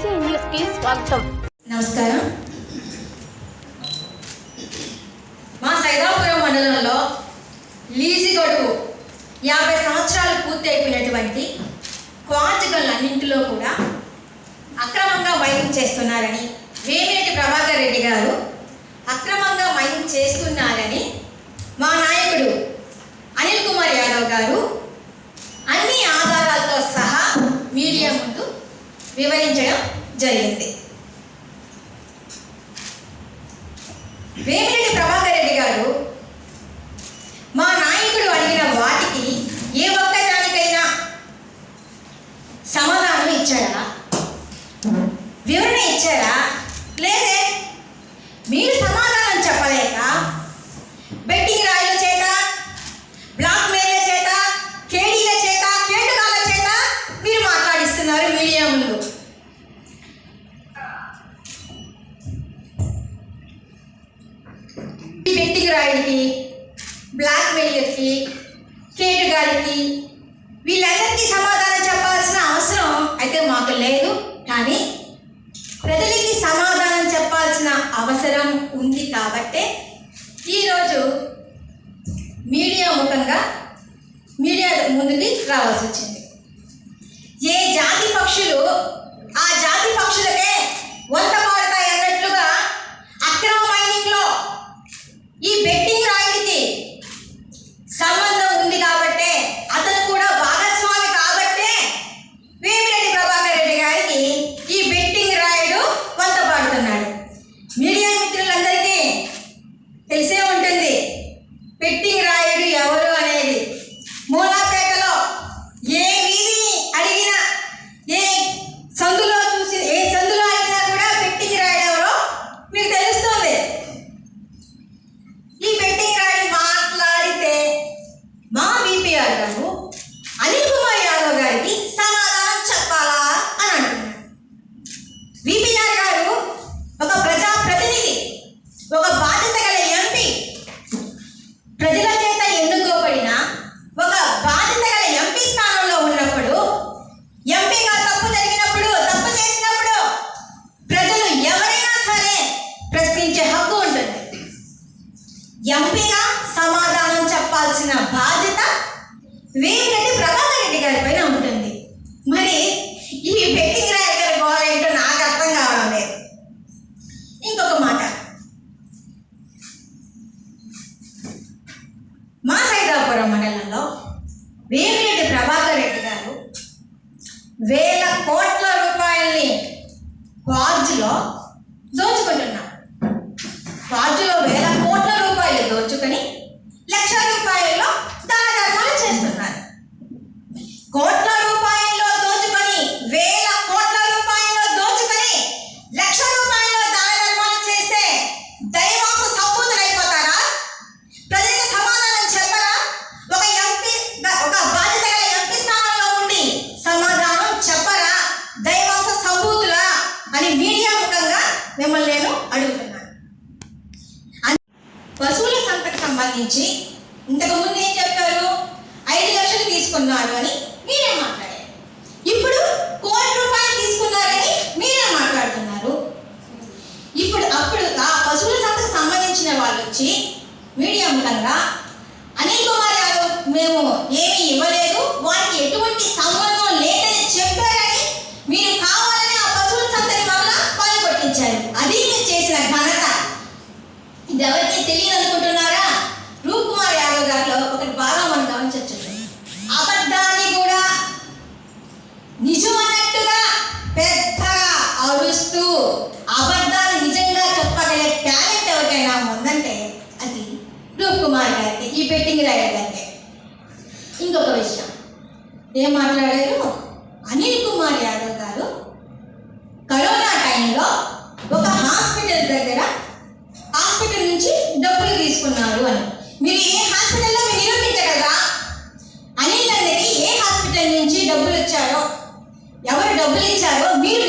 BC న్యూస్కి స్వాగతం. నమస్కారం. మా సైదాపురం మండలంలో లీజు గడువు యాభై సంవత్సరాలు పూర్తి అయిపోయినటువంటి క్వార్జికలన్నింటిలో కూడా అక్రమంగా వైరింగ్ చేస్తున్నారని వేమిరెడ్డి ప్రభాకర్ రెడ్డి గారు అక్రమంగా మైనింగ్ చేస్తున్నారని మా నాయకుడు అనిల్ కుమార్ యాదవ్ గారు అన్ని ఆధారాలతో సహా మీడియా ముందు వివరించడం జరిగింది వేమిరెడ్డి ప్రభాకర్ రెడ్డి గారు మా నాయకుడు అడిగిన వాటికి ఏ ఒక్క దానికైనా సమాధానం ఇచ్చారా వివరణ ఇచ్చారా? బ్లాక్ మెయిల్కి కేటుగాడికి వీళ్ళందరికీ సమాధానం చెప్పాల్సిన అవసరం అయితే మాకు లేదు. కానీ ప్రజలకి సమాధానం చెప్పాల్సిన అవసరం ఉంది కాబట్టే ఈరోజు మీడియా ముఖంగా మీడియా ముందుకి రావాల్సి వచ్చింది. ఏ జాతి పక్షులు ఆ జాతి పక్షులకే వంత పాడతాయి అన్నట్లుగా అక్రమ మైనింగ్లో ఈ బెట్టింగ్ రాయుడికి సంబంధం ఉంది కాబట్టే అతను కూడా భాగస్వామి కాబట్టే వేమిరెడ్డి ప్రభాకర్ రెడ్డి గారికి ఈ బెట్టింగ్ రాయుడు వంత పాడుతున్నాడు మీడియా మిత్రులందరికీ తెలిసే ఉంటుంది బెట్టింగ్ రాయుడు ఎవరు అనేది మూలాపేటలో ఏ వీధిని అడిగినా ఏ సందులో చూసి ఏ సందులో అడిగినా కూడా బెట్టింగ్ రాయుడు ఎవరో మీకు తెలుస్తుంది ఈ బెట్టింగ్ రాయుడు మాట్లాడితే మా బీపీఆర్ గారు అనిల్ కుమార్ యాదవ్ గారికి సమాధానం చెప్పాలా అని అంటున్నాడు బీపీఆర్ గారు ఒక ప్రజా ప్రతినిధి ఒక బాధ్యత గల ఎంపీ ప్రజల చేత ఎన్నుకోబడిన ఒక బాధ్యత గల ఎంపీ స్థానంలో ఉన్నప్పుడు ఎంపీగా తప్పు జరిగినప్పుడు తప్పు చేసినప్పుడు ప్రజలు ఎవరైనా సరే ప్రశ్నించే హక్కు ఉంటుంది. ఎంపీగా సమాధానం చెప్పాల్సిన బాధ్యత వేమిరెడ్డి ప్రభాకర్ రెడ్డి గారి పైన ఉంటుంది. మరి ఈ బెట్టింగ్ వేమిరెడ్డి ప్రభాకర్ రెడ్డి గారు వేల కోట్ల రూపాయల్ని క్వార్జ్లో దోచుకుంటున్నారు. రాజులో వేల కోట్ల రూపాయలు దోచుకొని లక్ష రూపాయల్లో దాన ధర్మాలు చేస్తున్నారు కోట్ల రూపాయల్లో దోచుకొని వేల కోట్ల రూపాయల్లో దోచుకొని లక్ష రూపాయల్లో దాన ధర్మాలు చేస్తే దైవాంశ సంపూతులైపోతారా ప్రజలకు సమాధానం చెప్పరా ఒక ఎంపీ ఒక బాధ్యత గల ఎంపీ స్థానంలో ఉండి సమాధానం చెప్పరా దైవాంశ సంభూతులా అని మీడియా ముఖంగా మిమ్మల్ని నేను అడుగుతున్నాను. పశువుల సంతకు సంబంధించి ఇంతకు ముందు ఏం చెప్పారు? ఐదు లక్షలు తీసుకున్నారు అని మీరే మాట్లాడారు. ఇప్పుడు కోటి రూపాయలు తీసుకున్నారని మీరే మాట్లాడుతున్నారు. ఇప్పుడు అప్పుడు ఆ పశువుల సంతకు సంబంధించిన వాళ్ళు వచ్చి మీడియా ముఖంగా అనిల్ కుమార్ యాదవ్ మేము ఏమీ ఇవ్వలేదు వారికి ఎటువంటి సంబంధం లేదని చెప్పారని మీరు కావాలని ఆ పశువుల సంతని వల్ల పాలు కొట్టించారు అది మీరు చేసిన ఘనత ఇది ఎవరికి తెలియదు అనుకుంటున్నారా రూప్ కుమార్ యాదవ్ గారిలో ఒకటి బాగా మనం గమనించవచ్చు అబద్ధాన్ని కూడా నిజం అన్నట్టుగా పెద్దగా అరుస్తూ అబద్ధాలు నిజంగా చెప్పగలిగే టాలెంట్ ఎవరికైనా ఉందంటే అది రూప్ కుమార్ గారికి ఈ బెట్టింగ్ రాయర్ ఇంకొక విషయం. ఏం మాట్లాడారు? అనిల్ కుమార్ యాదవ్ గారు కరోనా టైంలో ఒక హాస్పిటల్ దగ్గర హాస్పిటల్ నుంచి డబ్బులు తీసుకున్నారు అని. మీరు ఏ హాస్పిటల్లో మీరు నిరూపించగలరా? అనిల్ అన్నది ఏ హాస్పిటల్ నుంచి డబ్బులు వచ్చారో ఎవరు డబ్బులు ఇచ్చారో మీరు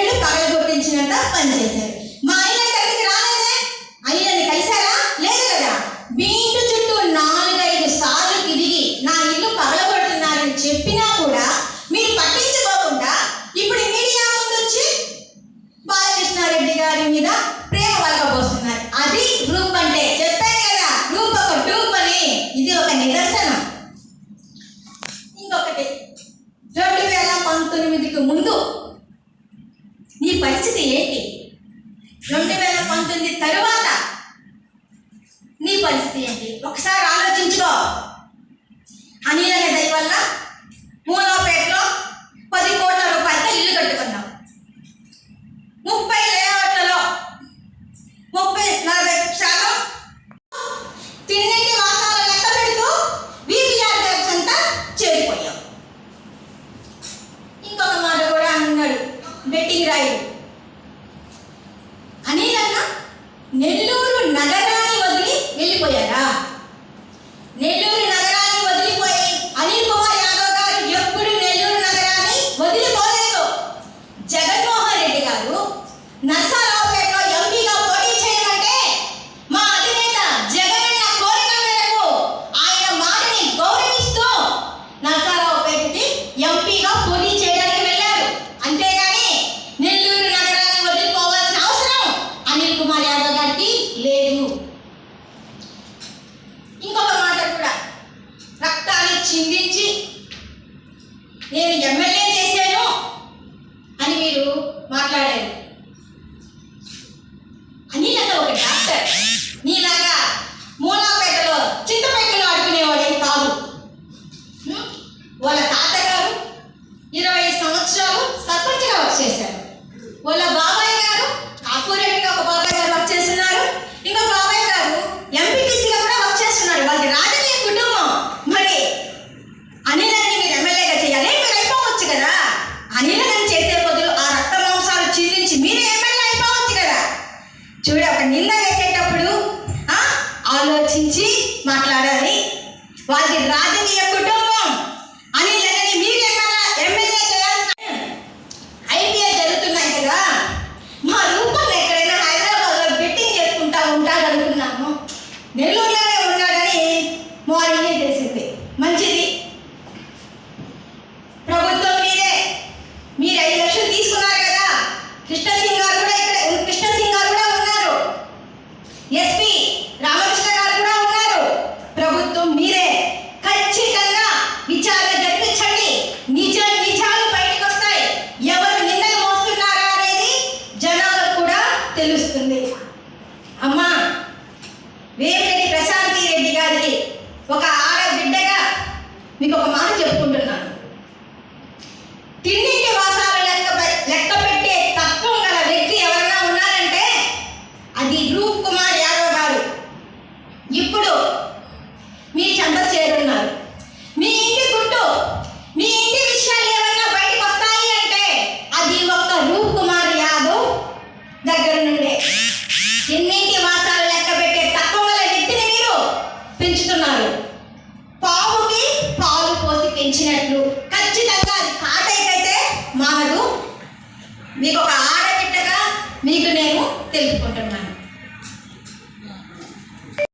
వీళ్ళు పగలగొట్టించినంత పనిచేశారు మా అయ్య దగ్గరికి రాలేదే? అయ్యని కలిశారా? లేదు కదా? మీ ఇంటి చుట్టూ నాలుగైదు సార్లు తిరిగి నా ఇల్లు పగలగొడుతున్నారని చెప్పినా కూడా మీరు పట్టించుకోకుండా ఇప్పుడు మీడియా ముందొచ్చి బాలకృష్ణారెడ్డి గారి మీద ప్రేమ వలకపోస్తున్నారు అది గ్రూప్ అంటే చెప్పాను కదా గ్రూప్ ఒక గ్రూప్ అని ఇది ఒక నిదర్శనం. ఇంకొకటి రెండు వేల పంతొమ్మిదికి ముందు నీ పరిస్థితి ఏంటి? రెండు వేల పంతొమ్మిది తరువాత నీ పరిస్థితి ఏంటి? ఒకసారి ఆలోచించుకో. అనిలనే దయ వల్ల మాట్లాడాలి వాళ్ళది రాజకీయ కుటుంబం del